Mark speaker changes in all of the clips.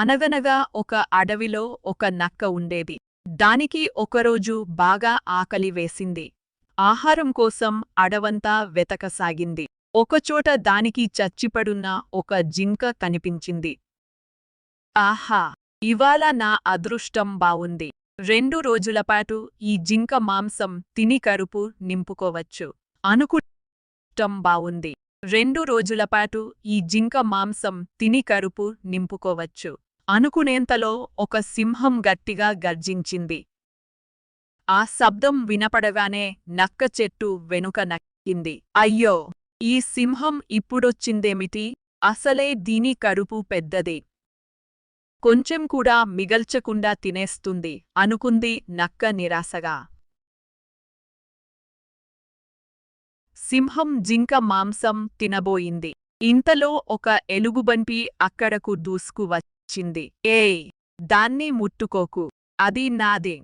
Speaker 1: అనగనగా ఒక అడవిలో ఒక నక్క ఉండేది. దానికి ఒకరోజు బాగా ఆకలి వేసింది. ఆహారం కోసం అడవంతా వెతకసాగింది. ఒకచోట దానికి చచ్చిపడున్న ఒక జింక కనిపించింది. ఆహా! ఇవాళ నా అదృష్టం బావుంది. రెండు రోజులపాటు ఈ జింక మాంసం తిని కరుపు నింపుకోవచ్చు. అనుకుంటం బావుంది. రెండు రోజులపాటు ఈ జింక మాంసం తిని కరుపు నింపుకోవచ్చు. అనుకునేంతలో ఒక సింహం గట్టిగా గర్జించింది. ఆ శబ్దం వినపడగానే నక్క చెట్టు వెనుక నక్కింది. అయ్యో! ఈ సింహం ఇప్పుడొచ్చిందేమిటి? అసలే దీని కరుపు పెద్దది. కొంచెం కూడా మిగల్చకుండా తినేస్తుంది అనుకుంది నక్క నిరాశగా. సింహం జింక మాంసం తినబోయింది. ఇంతలో ఒక ఎలుగుబంటి అక్కడకు దూసుకు వచ్చింది. ఏయ్ దాన్ని ముట్టుకోకు. అది నాది.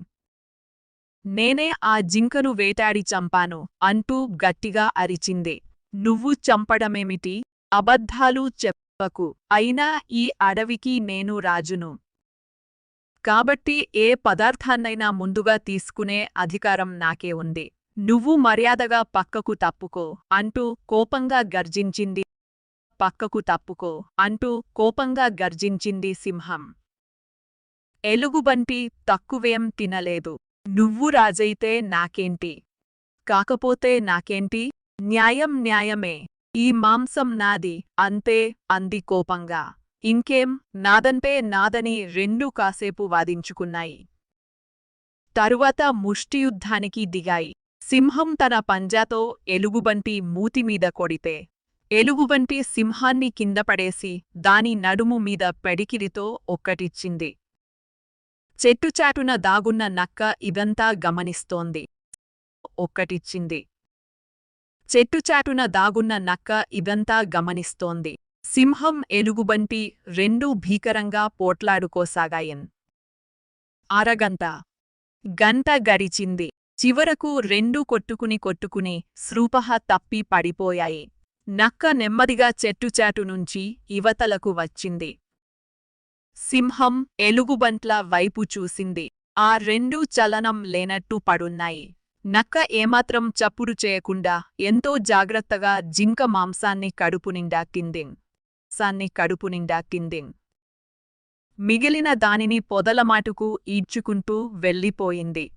Speaker 1: నేనే ఆ జింకను వేటాడి చంపాను అంటూ గట్టిగా అరిచింది. నువ్వు చంపడమేమిటి? అబద్ధాలు చెప్పకు. అయినా ఈ అడవికి నేను రాజును. కాబట్టి ఏ పదార్థాన్నైనా ముందుగా తీసుకునే అధికారం నాకే ఉంది. నువ్వు మర్యాదగా పక్కకు తప్పుకో అంటూ కోపంగా గర్జించింది పక్కకు తప్పుకో అంటూ కోపంగా గర్జించింది సింహం. ఎలుగుబంటి తక్కువేం తినలేదు. నువ్వు రాజైతే నాకేంటి? కాకపోతే నాకేంటి? న్యాయం న్యాయమే. ఈ మాంసం నాది అంతే అంది కోపంగా. ఇంకేం? నాదంటే నాదని రెండు కాసేపు వాదించుకున్నాయి. తరువాత ముష్టియుద్ధానికి దిగాయి. సింహం తన పంజాతో ఎలుగుబంటి మూతిమీద కొడితే ఎలుగుబంటి సింహాన్ని కిందపడేసి దాని నడుము మీద పెడికిరితో ఒక్కటిచ్చింది. చెట్టుచాటున దాగున్న నక్క ఇదంతా గమనిస్తోంది. ఒక్కటిచ్చింది. చెట్టుచాటున దాగున్న నక్క ఇదంతా గమనిస్తోంది. సింహం ఎలుగుబంటి రెండూ భీకరంగా పోట్లాడుకోసాగాయన్. అరగంట. గంట గడిచింది. చివరకు రెండూ కొట్టుకుని కొట్టుకుని స్రూపహ తప్పి పడిపోయాయి. నక్క నెమ్మదిగా చెట్టుచాటు నుంచి ఇవతలకు వచ్చింది. సింహం ఎలుగుబంట్ల వైపు చూసింది. ఆ రెండూ చలనం లేనట్టు పడున్నాయి. నక్క ఏమాత్రం చప్పుడు చేయకుండా ఎంతో జాగ్రత్తగా జింక మాంసాన్ని కడుపునిండా కిందిం. సాన్ని కడుపునిండా కిందిం. మిగిలిన దానిని పొదలమాటుకు ఈడ్చుకుంటూ వెళ్ళిపోయింది.